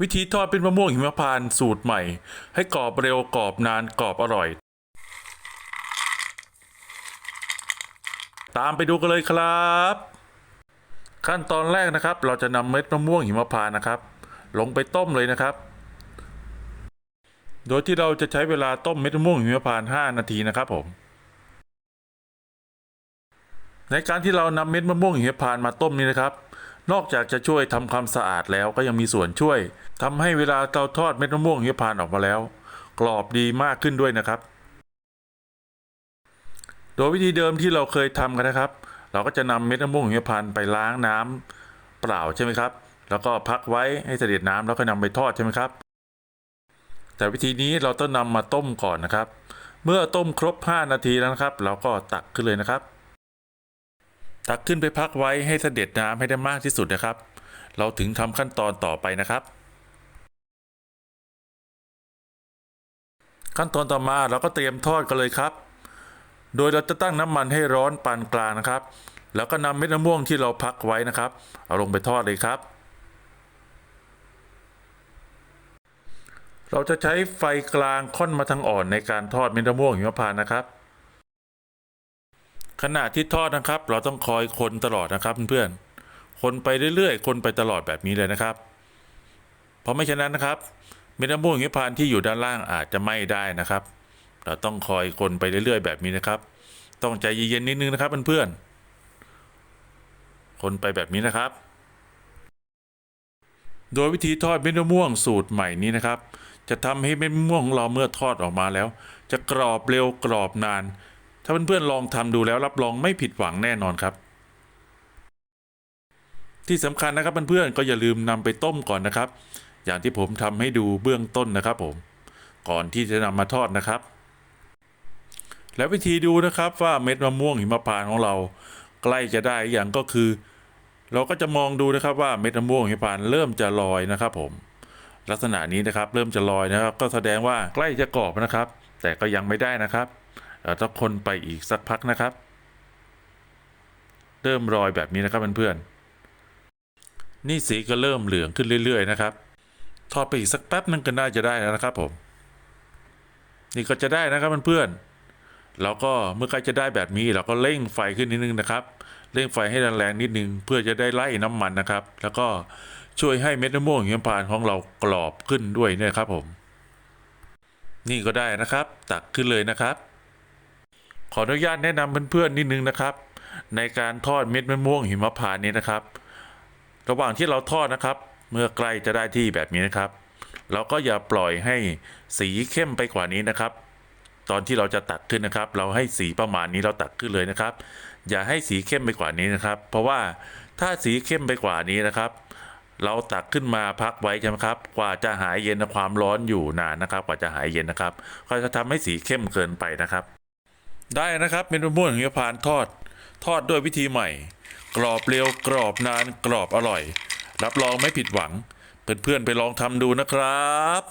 วิธีทอดเป็นมะม่วงหิมพานต์สูตรใหม่ ให้กรอบเร็วกรอบนานกรอบอร่อย ตามไปดูกันเลยครับ ขั้นตอนแรกนะครับ เราจะนำเม็ดมะม่วงหิมพานต์นะครับ ลงไปต้มเลยนะครับ โดยที่เราจะใช้เวลาต้มเม็ดมะม่วงหิมพานต์5นาทีนะครับผมในการที่เรานำเม็ดมะม่วงหิมพานต์มาต้มนี้นะครับ นอกจากจะช่วยทำความสะอาดแล้วก็ยังมีส่วนช่วยทำให้เวลาเราทอดเม็ดมะม่วงหิมพานต์ออกมาแล้ว กรอบดีมากขึ้นด้วยนะครับ โดยวิธีเดิมที่เราเคยทำกันนะครับ เราก็จะนำเม็ดมะม่วงหิมพานต์ไปล้างน้ำเปล่าใช่ไหมครับ แล้วก็พักไว้ให้เสด็จน้ำแล้วก็นำไปทอดใช่ไหมครับ แต่วิธีนี้เราต้องนำมาต้มก่อนนะครับ เมื่อต้มครบ 5 นาทีแล้วนะครับ เราก็ตักขึ้นเลยนะครับ ตักขึ้นไปพักไว้ให้เสด็จน้ำให้ได้มากที่สุดนะครับ เราถึงทำขั้นตอนต่อไปนะครับ ขั้นตอนต่อมาเราก็เตรียมทอดกันเลยครับ โดยเราจะตั้งน้ำมันให้ร้อนปานกลางนะครับ แล้วก็นำเม็ดมะม่วงที่เราพักไว้นะครับ เอาลงไปทอดเลยครับ เราจะใช้ไฟกลางค่อนมาทางอ่อนในการทอดเม็ดมะม่วงหิมพานต์นะครับ ขณะที่ทอดนะครับ เราต้องคอยคนตลอดนะครับเพื่อนๆคนไปเรื่อยๆ คนไปตลอดแบบนี้เลยนะครับ เพราะไม่ฉะนั้นนะครับเม็ดมะม่วงหิมพานที่อยู่ด้านล่างอาจจะไหม้ได้นะครับ เราต้องคอยคนไปเรื่อยๆ แบบนี้นะครับ ต้องใจเย็นๆนิดนึงนะครับเพื่อนๆคนไปแบบนี้นะครับ โดยวิธีทอดเม็ดมะม่วงสูตรใหม่นี้นะครับ จะทำให้เม็ดมะม่วงของเราเมื่อทอดออกมาแล้ว จะกรอบเร็วกรอบนาน ถ้าเพื่อนๆลองทำดูแล้วรับรองไม่ผิดหวังแน่นอนครับ ที่สำคัญนะครับเพื่อนๆก็อย่าลืมนำไปต้มก่อนนะครับ อย่างที่ผมทำให้ดูเบื้องต้นนะครับผม ก่อนที่จะนำมาทอดนะครับ และวิธีดูนะครับว่าเม็ดมะม่วงหิมพานต์ของเรา ใกล้จะได้อย่างก็คือ เราก็จะมองดูนะครับว่าเม็ดมะม่วงหิมพานต์เริ่มจะลอยนะครับผมลักษณะนี้นะครับเริ่มจะลอยนะครับ ก็แสดงว่าใกล้จะกรอบนะครับ แต่ก็ยังไม่ได้นะครับ เราต้องคนไปอีกสักพักนะครับ เริ่มลอยแบบนี้นะครับเพื่อนๆนี่สีก็เริ่มเหลืองขึ้นเรื่อย ๆ นะครับทอดไปอีกสักแป๊บนึงก็น่าจะได้แล้วนะครับผม นี่ก็จะได้นะครับเพื่อนๆเราก็เมื่อใกล้จะได้แบบนี้เราก็เร่งไฟขึ้นนิดนึงนะครับ เร่งไฟให้แรงๆนิดนึง เพื่อจะได้ไล่น้ำมันนะครับ แล้วก็ช่วยให้เม็ดมะม่วงหิมพานต์ของเรากรอบขึ้นด้วยนะครับผม นี่ก็ได้นะครับ ตักขึ้นเลยนะครับ ขออนุญาตแนะนำเพื่อนๆนิดนึงนะครับ ในการทอดเม็ดมะม่วงหิมพานต์นี้นะครับ ระหว่างที่เราทอดนะครับ เมื่อใกล้จะได้ที่แบบนี้นะครับ เราก็อย่าปล่อยให้สีเข้มไปกว่านี้นะครับ ตอนที่เราจะตักขึ้นนะครับ เราให้สีประมาณนี้เราตักขึ้นเลยนะครับ อย่าให้สีเข้มไปกว่านี้นะครับ เพราะว่าถ้าสีเข้มไปกว่านี้นะครับเราตักขึ้นมาพักไว้ใช่ไหมครับ กว่าจะหายเย็นความร้อนอยู่นานนะครับ กว่าจะหายเย็นนะครับ ก็จะทำให้สีเข้มเกินไปนะครับ ได้นะครับเมนูม่วงหิมพานทอด ทอดด้วยวิธีใหม่ กรอบเร็วกรอบนานกรอบอร่อย รับรองไม่ผิดหวัง เพื่อนๆไปลองทำดูนะครับ